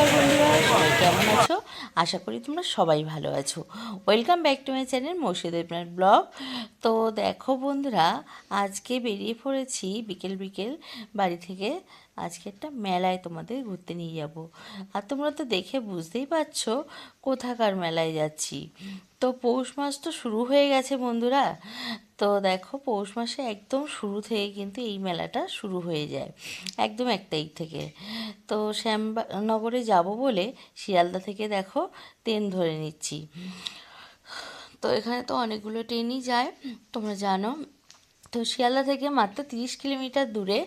নমস্কার বন্ধুরা, সবাই কেমন আছো? আশা করি তোমরা সবাই ভালো আছো। Welcome back to my channel Murshidabad blog. তো দেখো বন্ধুরা, আজকে বেরিয়ে পড়েছি বিকেল বিকেল বাড়ি থেকে। আজকে একটা মেলায় তোমাদের ঘুরতে নিয়ে যাব। আর তোমরা তো দেখে বুঝতেই পারছ কোথাকার মেলায় যাচ্ছি। তো পৌষ মাস তো শুরু হয়ে গেছে বন্ধুরা। তো দেখো পৌষ মাসে একদম শুরু থেকে কিন্তু এই মেলাটা শুরু হয়ে যায়। একদম এক তারিখ থেকে। তো শ্যামনগরে যাব বলে শিয়ালদা থেকে দেখো ট্রেন ধরে নিচ্ছি। তো এখানে তো অনেকগুলো ট্রেনই যায়। তোমরা জানো তো শিয়ালদা থেকে মাত্র তিরিশ কিলোমিটার দূরে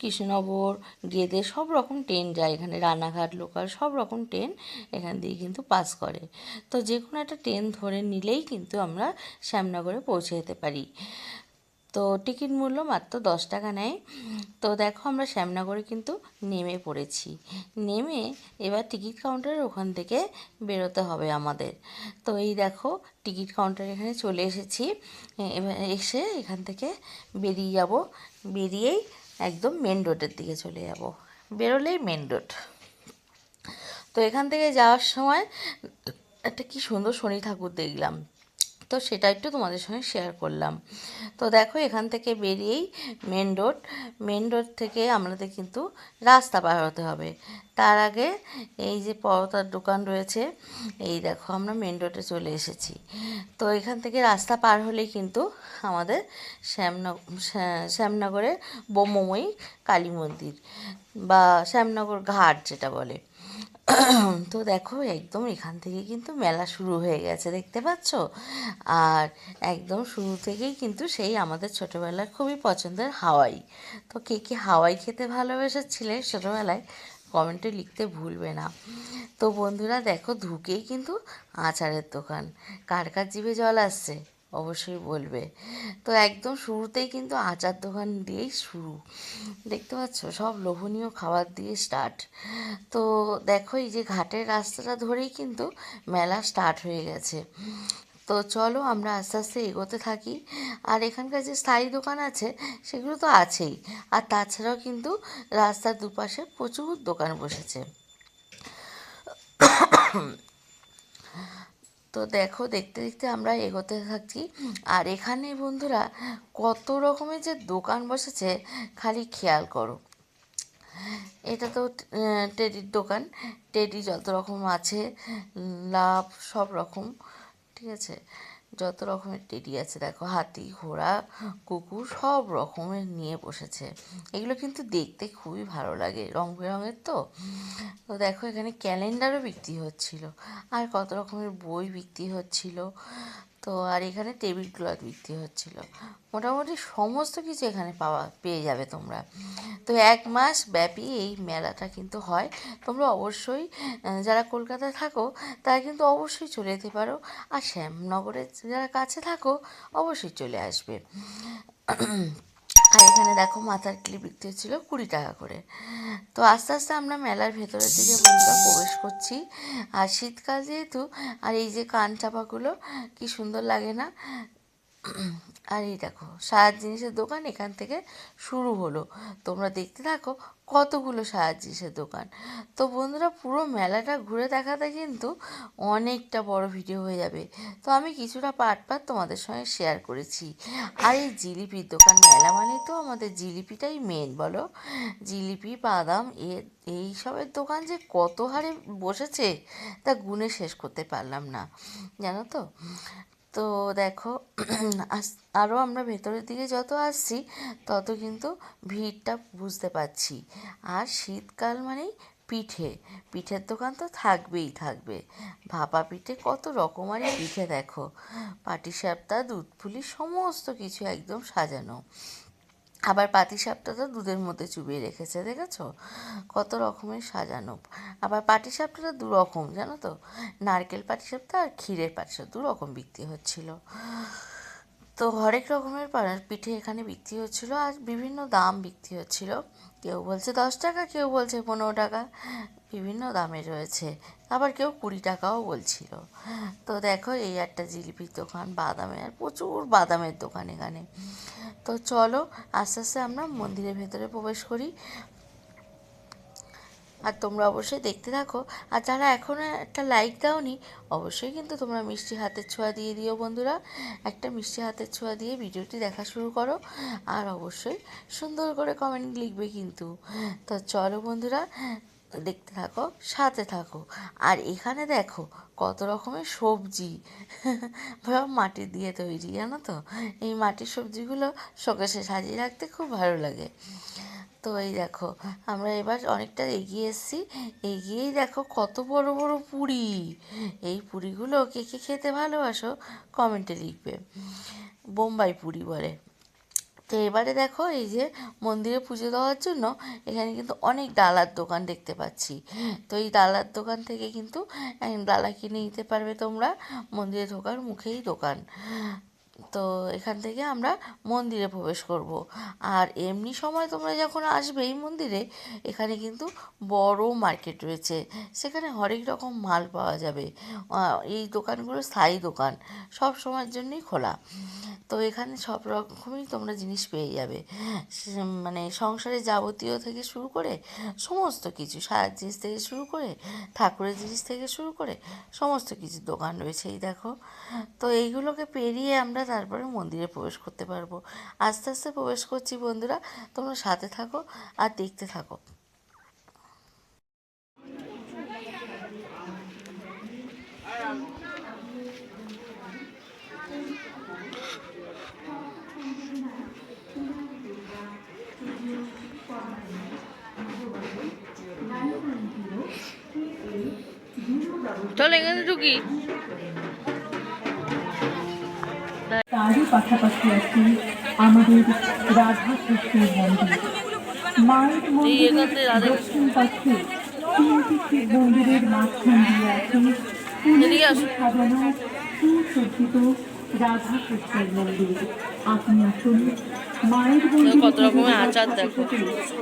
কৃষ্ণনগর, গেদে সব রকম ট্রেন যায় এখানে, রানাঘাট, লোকাল সব রকম ট্রেন এখান দিয়ে কিন্তু পাস করে। তো যে কোনো একটা ট্রেন ধরে নিলেই কিন্তু আমরা শ্যামনগরে পৌঁছে যেতে পারি। তো টিকিট মূল্য মাত্র দশ টাকা নেয়। তো দেখো আমরা শ্যামনগরে কিন্তু নেমে পড়েছি। নেমে এবার টিকিট কাউন্টারের ওখান থেকে বেরোতে হবে আমাদের। তো এই দেখো টিকিট কাউন্টার এখানে চলে এসেছি। এবার এসে এখান থেকে বেরিয়ে যাব। বেরিয়েই একদম মেন রোডের দিকে চলে যাব। বেরোলেই মেন রোড। তো এখান থেকে যাওয়ার সময় একটা কি সুন্দর শনি ঠাকুর দেখলাম। তো সেটা একটু তোমাদের সঙ্গে শেয়ার করলাম। তো দেখো এখান থেকে বেরিয়েই মেন রোড মেন রোড থেকে আমাদের কিন্তু রাস্তা পার হতে হবে। তার আগে এই যে পরতার দোকান রয়েছে, এই দেখো আমরা মেন রোডে চলে এসেছি। তো এখান থেকে রাস্তা পার হলেই কিন্তু আমাদের শ্যামনগর শ্যামনগরের ব্রহ্মময়ী কালী মন্দির বা শ্যামনগর ঘাট যেটা বলে। তো দেখো, একদম এখান থেকে কিন্তু মেলা শুরু হয়ে গেছে, দেখতে পাচ্ছ? আর একদম শুরু থেকেই কিন্তু সেই আমাদের ছোটোবেলার খুবই পছন্দের হাওয়াই। তো কে কে হাওয়াই খেতে ভালোবেসেছিলে ছোটোবেলায় কমেন্টে লিখতে ভুলবে না। তো বন্ধুরা, দেখো ঢুকেই কিন্তু আচারের দোকান। কার কার জিভে জল আসছে? অবশ্যই বলবে। তো একদম শুরুতেই কিন্তু আচার দোকান দিয়েই শুরু। দেখতে পাচ্ছ? সব লোভনীয় খাবার দিয়ে স্টার্ট তো দেখো, এই যে ঘাটের রাস্তাটা ধরেই কিন্তু মেলা স্টার্ট হয়ে গেছে। তো চলো আমরা আস্তে আস্তে এগোতে থাকি। আর এখানকার যে স্থায়ী দোকান আছে, সেগুলো তো আছেই। আর তাছাড়াও কিন্তু রাস্তার দুপাশে প্রচুর দোকান বসেছে। তো দেখো, দেখতে দেখতে আমরা এগোতে থাকি। আর এখানে বন্ধুরা, কত রকমের যে দোকান বসেছে, খালি খেয়াল করো। এটা তো টেডির দোকান। টেডি যত রকম আছে, লাভ সব রকম, ঠিক আছে? যত রকমের টেডি আছে, দেখো হাতি, ঘোড়া, কুকুর, সব রকমের নিয়ে বসেছে। এগুলো কিন্তু দেখতে খুবই ভালো লাগে, রং বেরঙের তো। তো দেখো এখানে ক্যালেন্ডারও বিক্রি হচ্ছিল, আর কত রকমের বই বিক্রি হচ্ছিল। তো আর এখানে টেবিল ক্লথ বিক্রি হচ্ছিল। মোটামুটি সমস্ত কিছু এখানে পাওয়া, পেয়ে যাবে তোমরা। তো এক মাস ব্যাপী এই মেলাটা কিন্তু হয়। তোমরা অবশ্যই যারা কলকাতায় থাকো, তারা কিন্তু অবশ্যই চলে যেতে পারো। আর শ্যামনগরে যারা কাছে থাকো, অবশ্যই চলে আসবে। আর এখানে দেখো মাথার ক্লিপ বিক্রি হচ্ছিল কুড়ি টাকা করে। তো আস্তে আস্তে আমরা মেলার ভেতরের দিকে বন্ধুরা প্রবেশ করছি। আর শীতকাল যেহেতু, আর এই যে কান চাপাগুলো, কি সুন্দর লাগে না? আর এই দেখো সাজার জিনিসের দোকান এখান থেকে শুরু হলো। তোমরা দেখতে থাকো কতগুলো সাজার জিনিসের দোকান। তো বন্ধুরা, পুরো মেলাটা ঘুরে দেখাতে কিন্তু অনেকটা বড় ভিডিও হয়ে যাবে। তো আমি কিছুটা পাট পাট তোমাদের সঙ্গে শেয়ার করেছি। আর এই জিলিপির দোকান, মেলা মানে তো আমাদের জিলিপিটাই মেন বলো? জিলিপি, বাদাম, এ, এই সবের দোকান যে কত হারে বসেছে, তা গুনে শেষ করতে পারলাম না। জানো তো? তো দেখো আরও আমরা ভেতরের দিকে যত আসছি, তত কিন্তু ভিড়টা বুঝতে পারছি। আর শীতকাল মানেই পিঠে। পিঠের দোকান তো থাকবেই, থাকবে। ভাপা পিঠে কত রকমারি পিঠে দেখো। পাটিসাপটা দুধ পুলি সমস্ত কিছু একদম সাজানো। আবার পাটিসাপটা তো দুধের মধ্যে চুবিয়ে রেখেছে, দেখেছ? কত রকমের সাজানো। আবার পাটিসাপটা দু রকম জানো তো? নারকেল পাটিসাপটা আর ক্ষীরের পাটিসাপ দু রকম বিক্রি হচ্ছিল। তো হরেক রকমের পিঠে এখানে বিক্রি হচ্ছিল আর বিভিন্ন দাম বিক্রি হচ্ছিল। কেউ বলছে দশ টাকা, কেউ বলছে পনেরো টাকা। বিভিন্ন দামে রয়েছে। আবার কেউ কুড়ি টাকাও বলছিল। তো দেখো এই একটা জিলিপির দোকান, বাদামের, আর প্রচুর বাদামের দোকান এখানে। তো চলো, আস্তে আস্তে আমরা মন্দিরের ভেতরে প্রবেশ করি। আর তোমরা অবশ্যই দেখতে থাকো। আর যারা এখনও একটা লাইক দাওনি, অবশ্যই কিন্তু তোমরা মিষ্টি হাতের ছোঁয়া দিয়ে দিও বন্ধুরা। একটা মিষ্টি হাতের ছোঁয়া দিয়ে ভিডিওটি দেখা শুরু করো। আর অবশ্যই সুন্দর করে কমেন্ট লিখবে কিন্তু। তো চলো বন্ধুরা দেখতে থাকো, সাথে থাকো। আর এখানে দেখো, কত রকমের সবজি। সব মাটি দিয়ে তৈরি, জানো তো? এই মাটির সবজিগুলো শোকেসে সাজিয়ে রাখতে খুব ভালো লাগে। তো এই দেখো, আমরা এবার অনেকটা এগিয়ে এসেছি। এগিয়েই দেখো, কত বড় বড় পুরি। এই পুরিগুলো কে কে খেতে ভালোবাসো? কমেন্টে লিখবে। বোম্বাই পুরি বলে। তো এবারে দেখো এই যে মন্দিরে পুজো দেওয়ার জন্য এখানে কিন্তু অনেক ডালার দোকান দেখতে পাচ্ছি। তো এই ডালার দোকান থেকে কিন্তু ডালা কিনে নিতে পারবে তোমরা। মন্দিরে ঢোকার মুখেই দোকান। তো এখান থেকে আমরা মন্দিরে প্রবেশ করব। আর এমনি সময় তোমরা যখন আসবে এই মন্দিরে, এখানে কিন্তু বড় মার্কেট রয়েছে। সেখানে হরেক রকম মাল পাওয়া যাবে। এই দোকানগুলো স্থায়ী দোকান, সব সময়ের জন্যই খোলা। তো এখানে সব রকমই তোমরা জিনিস পেয়ে যাবে। মানে সংসারে যাবতীয় থেকে শুরু করে সমস্ত কিছু সাজার জিনিস থেকে শুরু করে, ঠাকুরের জিনিস থেকে শুরু করে সমস্ত কিছু দোকান রয়েছে, এই দেখো। তো এইগুলোকে পেরিয়ে আমরা তারপরে মন্দিরে প্রবেশ করতে পারব। আস্তে আস্তে প্রবেশ করছি বন্ধুরা, তোমরা সাথে থাকো আর দেখতে থাকো। চলো এখানে ঢুকি। তারই পাশাপাশি আছে আমাদের রাধা কৃষ্ণের মন্দির। মায়ের মন্দিরের দক্ষিণ পাশে তিনটি শিব মন্দিরের মাঝখান দিয়ে আছে সাজানো সুসজ্জিত রাধা কৃষ্ণের মন্দির। আপনি আসুন। মায়ের মন্দিরে কত রকমের আচার দেখো।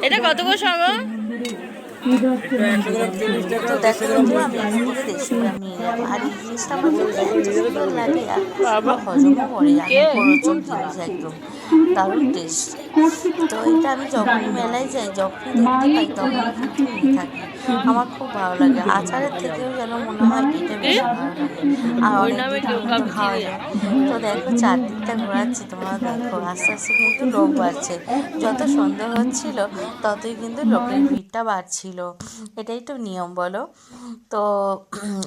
এটা কত করে সময় তো দেখো বন্ধু আমি থেকে দেশি নিয়ে যাব আর এই জিনিসটা আমার লাগে টেস্ট তো এটা আমি যখনই মেলায় যাই যখনই দেখতে পাই তখনই কিন্তু থাকি আমার খুব ভালো লাগে। আচারের থেকেও যেন মনে হয় এটা বেশি ভালো লাগে। আর অনেক খাওয়া যায়। তো দেখো চারদিকটা ঘোরাচ্ছি তোমরা দেখো। আস্তে আস্তে কিন্তু লোক বাড়ছে। যত সন্ধ্যা হচ্ছিল ততই কিন্তু লোকের ভিড়টা বাড়ছিল। এটাই তো নিয়ম বলো। তো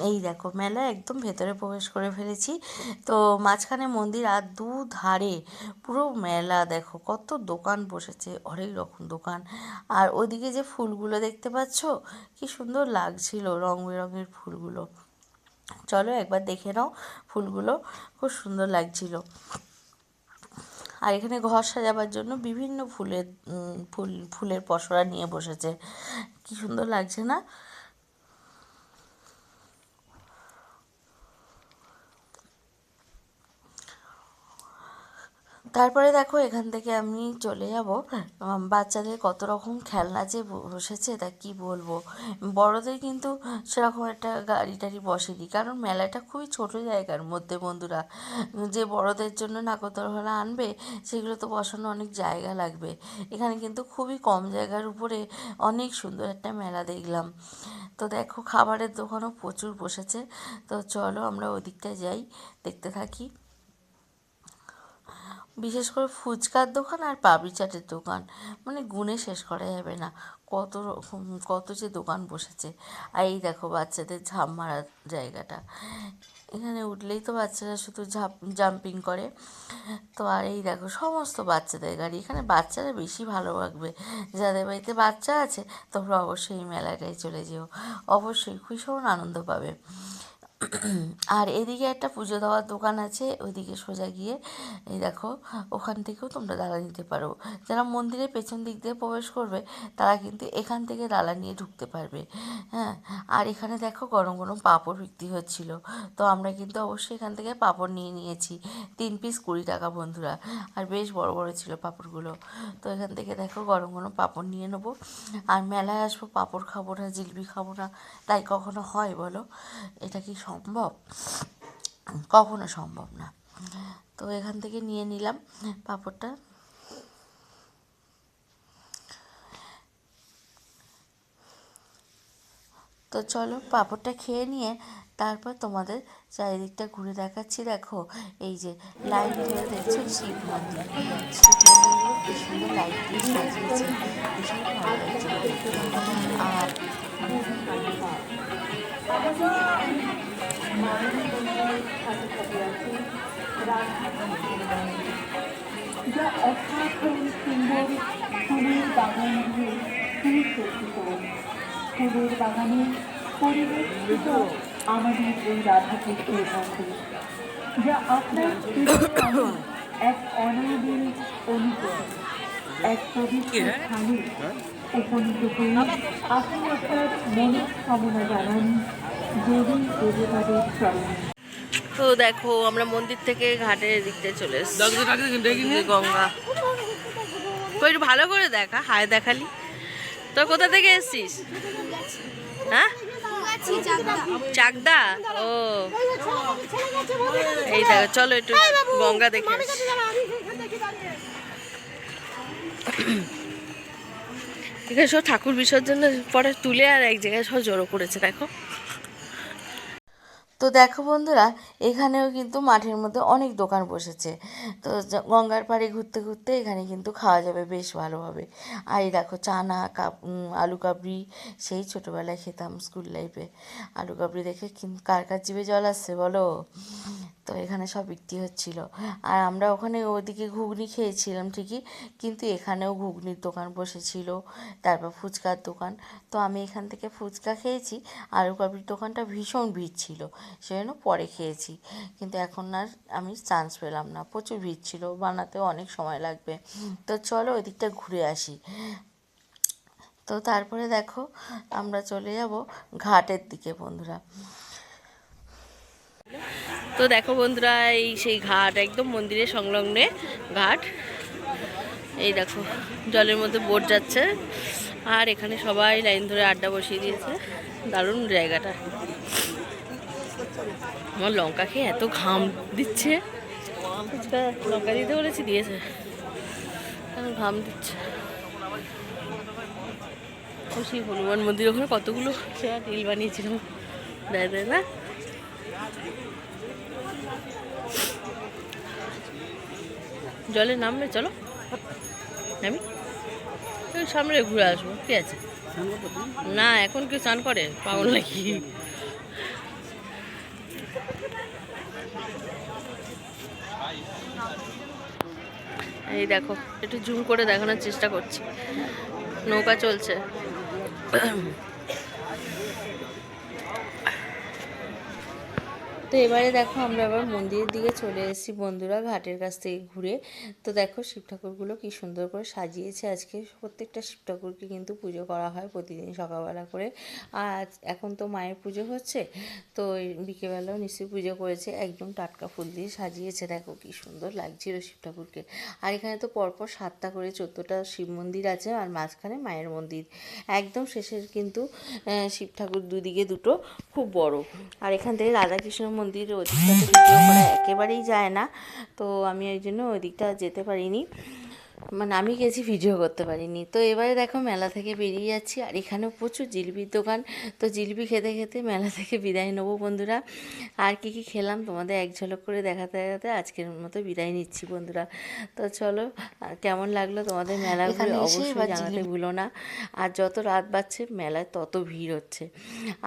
এই দেখো মেলা একদম ভেতরে প্রবেশ করে ফেলেছি। তো মাঝখানে মন্দির আর দু ধারে পুরো মেলা দেখো কত দোকান বসেছে, অনেক রকম দোকান। আর ওদিকে যে ফুলগুলো দেখতে পাচ্ছ, কি সুন্দর লাগছিল রং বেরঙের ফুলগুলো। চলো একবার দেখে নাও ফুলগুলো, খুব সুন্দর লাগছিল। আর এখানে ঘর সাজাবার জন্য বিভিন্ন ফুলের ফুল, ফুলের পসরা নিয়ে বসেছে। কি সুন্দর লাগছে না? তারপরে দেখো এখান থেকে আমি চলে যাব। বাচ্চাদের কত রকম খেলনা যে বসেছে, তা কি বলব? বড়দের কিন্তু সেরকম একটা গাড়ি টাড়ি বসেনি, কারণ মেলাটা খুবই ছোট জায়গার মধ্যে বন্ধুরা। যে বড়দের জন্য নাগরদোলনা আনবে, সেগুলো তো বসানো অনেক জায়গা লাগবে। এখানে কিন্তু খুবই কম জায়গার উপরে অনেক সুন্দর একটা মেলা দেখলাম। তো দেখো, খাবারের দোকানও প্রচুর বসেছে। তো চলো আমরা ওদিকটায় যাই, দেখতে থাকি। বিশেষ করে ফুচকার দোকান আর পাপড়ি চাটের দোকান। মানে গুণে শেষ করা যাবে না। কত রকম, কত যে দোকান বসেছে। আর এই দেখো বাচ্চাদের ঝাঁপ মারার জায়গাটা। এখানে উঠলেই তো বাচ্চারা শুধু ঝাঁপ জাম্পিং করে। তো আর এই দেখো সমস্ত বাচ্চাদের গাড়ি। এখানে বাচ্চারা বেশি ভালো লাগবে যাদের বাড়িতে বাচ্চা আছে, তোমরা অবশ্যই এই মেলাটায় চলে যেও। অবশ্যই ভীষণ আনন্দ পাবে। আর এদিকে একটা পুজো দেওয়ার দোকান আছে, ওইদিকে সোজা গিয়ে এই দেখো, ওখান থেকেও তোমরা ডালা নিতে পারো। যারা মন্দিরের পেছন দিক দিয়ে প্রবেশ করবে, তারা কিন্তু এখান থেকে ডালা নিয়ে ঢুকতে পারবে। হ্যাঁ আর এখানে দেখো গরম গরম পাঁপড় বিক্রি হচ্ছিল। তো আমরা কিন্তু অবশ্যই এখান থেকে পাঁপড় নিয়ে নিয়েছি। তিন পিস কুড়ি টাকা, বন্ধুরা। আর বেশ বড় বড় ছিল পাঁপড়গুলো। তো এখান থেকে দেখো গরম গরম পাঁপড় নিয়ে নেব। আর মেলায় আসব, পাঁপড় খাব না, জিলিপি খাব না। তাই কখনো হয় বলো? এটা কি সম্ভব? কখনো সম্ভব না। তো এখান থেকে নিয়ে নিলাম পাঁপড়টা। তো চলো পাঁপড়টা খেয়ে নিয়ে তারপর তোমাদের চারিদিকটা ঘুরে দেখাচ্ছি। দেখো, এই যে লাইট ধরে দেখছ শিব মন্দির? শিব লাইট দিয়ে সাজিয়েছে। আর যা অসাধারণ সুন্দর ফুলের বাগান দিয়ে সুসজ্জিত ফুলের বাগানে পরিবেষ্টিত আমাদের এই রাধাকৃষ্ণের মন্দির যা আপনার এক অনাবিল অনুভূতি এক পবিত্র স্থানে উপনীত হয়ে আপনি আপনার মনের কামনা জানান তো দেখো আমরা মন্দির থেকে ঘাটের দিকতে চলে এসেছি। গঙ্গা। তো একটু ভালো করে দেখা হায় দেখালি। তো কোথা থেকে এসছিস? হ্যাঁ? চাকদা? ও। এই দেখো চলো একটু গঙ্গা দেখে। এখানে সব ঠাকুর বিসর্জনের পরে তুলে আর এক জায়গায় সব জড়ো করেছে দেখো। তো দেখো বন্ধুরা, এখানেও কিন্তু মাঠের মধ্যে অনেক দোকান বসেছে। তো গঙ্গার পাড়ে ঘুরতে ঘুরতে এখানে কিন্তু খাওয়া যাবে বেশ ভালোভাবে। আর এই দেখো চানা, কাপ আলু কাবড়ি সেই ছোটোবেলায় খেতাম স্কুল লাইফে আলু কাবড়ি দেখে কার কার জিভে জল আসছে বলো? তো এখানে সব বিক্রি হচ্ছিল। আর আমরা ওখানে ওদিকে ঘুগনি খেয়েছিলাম ঠিকই, কিন্তু এখানেও ঘুগনির দোকান বসেছিল, তারপর ফুচকার দোকান। তো আমি এখান থেকে ফুচকা খেয়েছি, আলু কাবলির দোকানটা ভীষণ ভিড় ছিল, সেজন্য পরে খেয়েছি। কিন্তু এখন আর আমি চান্স পেলাম না, প্রচুর ভিড় ছিল, বানাতেও অনেক সময় লাগবে। তো চলো ওই দিকটা ঘুরে আসি। তো তারপরে দেখো, আমরা চলে যাব ঘাটের দিকে বন্ধুরা। তো দেখো বন্ধুরা, এই সেই ঘাট, একদম মন্দিরের সংলগ্নে ঘাট। এই দেখো, জলের মধ্যে বোট যাচ্ছে। আর এখানে সবাই লাইন ধরে আড্ডা বসিয়ে দিয়েছে। দারুণ জায়গাটা। আমার লঙ্কা খেয়ে এত ঘাম দিচ্ছে। লঙ্কা দিতে বলেছি, দিয়েছে। ঘাম দিচ্ছে? সেই হনুমান মন্দির ওখানে কতগুলো? সেরা রিল বানিয়েছিলাম। দেয় দেয় না? জলে নামবে চলো। নামি। সামনে ঘুরে আসব কি আছে? না, এখন কি স্নান করে? পাগল নাকি? এই দেখো, একটু জুম করে দেখানোর চেষ্টা করছি। নৌকা চলছে। তো এবারে দেখো আমরা আবার মন্দিরের দিকে চলে এসেছি বন্ধুরা ঘাটের কাছ থেকে ঘুরে। তো দেখো শিব ঠাকুরগুলো কী সুন্দর করে সাজিয়েছে। আজকে প্রত্যেকটা শিব ঠাকুরকে কিন্তু পুজো করা হয় প্রতিদিন সকালবেলা করে। আর এখন তো মায়ের পুজো হচ্ছে, তো বিকেলবেলাও নিশ্চয়ই পুজো করেছে। একদম টাটকা ফুল দিয়ে সাজিয়েছে। দেখো কি সুন্দর লাগছিল শিব ঠাকুরকে। আর এখানে তো পরপর সাতটা করে চোদ্দোটা শিব মন্দির আছে আর মাঝখানে মায়ের মন্দির। একদম শেষের কিন্তু শিব ঠাকুর দুদিকে দুটো খুব বড়। আর এখান থেকে রাধাকৃষ্ণ মন্দির, ওদিকটাতে ভিডিও করা একেবারেই যায় না। তো আমি ওই জন্য ওই দিকটা যেতে পারিনি। মানে আমি গেছি ভিডিও করতে পারিনি। তো এবারে দেখো মেলা থেকে বেরিয়ে যাচ্ছি আর এখানেও প্রচুর জিলিপির দোকান। তো জিলিপি খেতে খেতে মেলা থেকে বিদায় নেব বন্ধুরা। আর কি কি খেলাম তোমাদের এক ঝলক করে দেখাতে দেখাতে আজকের মতো বিদায় নিচ্ছি বন্ধুরা। তো চলো আর কেমন লাগল তোমাদের মেলা ঘুরে অবশ্যই জানাতে ভুলো না। আর যত রাত বাড়ছে মেলায় তত ভিড় হচ্ছে।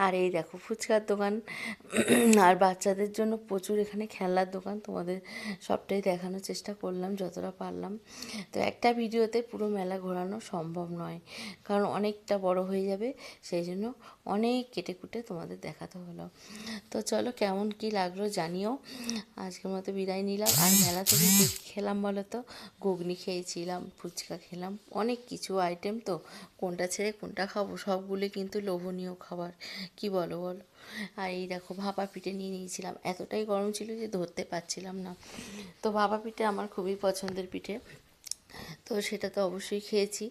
আর এই দেখো ফুচকার দোকান। আর বাচ্চাদের জন্য প্রচুর এখানে খেলনার দোকান। তোমাদের সবটাই দেখানোর চেষ্টা করলাম যতটা পারলাম। তো একটা ভিডিওতে পুরো মেলা ঘোরানো সম্ভব নয়। কারণ অনেকটা বড় হয়ে যাবে, সেই জন্য অনেক কেটে কুটে তোমাদের দেখাতে হলো। তো চলো কেমন কি লাগল জানিও। আজকের মতো বিদায় নিলাম। আর মেলা থেকে খেলাম বলো তো, ঘুগনি খেয়েছিলাম, ফুচকা খেলাম, অনেক কিছু আইটেম তো। কোনটা ছেড়ে কোনটা খাব, সবগুলো কিন্তু লোভনীয় খাবার। কি বলো বলো? আর এই দেখো ভাপা পিঠে নিয়ে নিয়েছিলাম। এতটাই গরম ছিল যে ধরতে পারছিলাম না। তো ভাপা পিঠে আমার খুবই পছন্দের পিঠে। তো সেটা তো অবশ্যই খেয়েছি।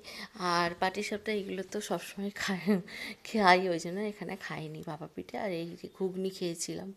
আর পাটি সাপটা এগুলো তো সবসময় খায়, খাই, ওই জন্য এখানে খাইনি বাবা পিঠে আর এই ঘুগনি খেয়েছিলাম।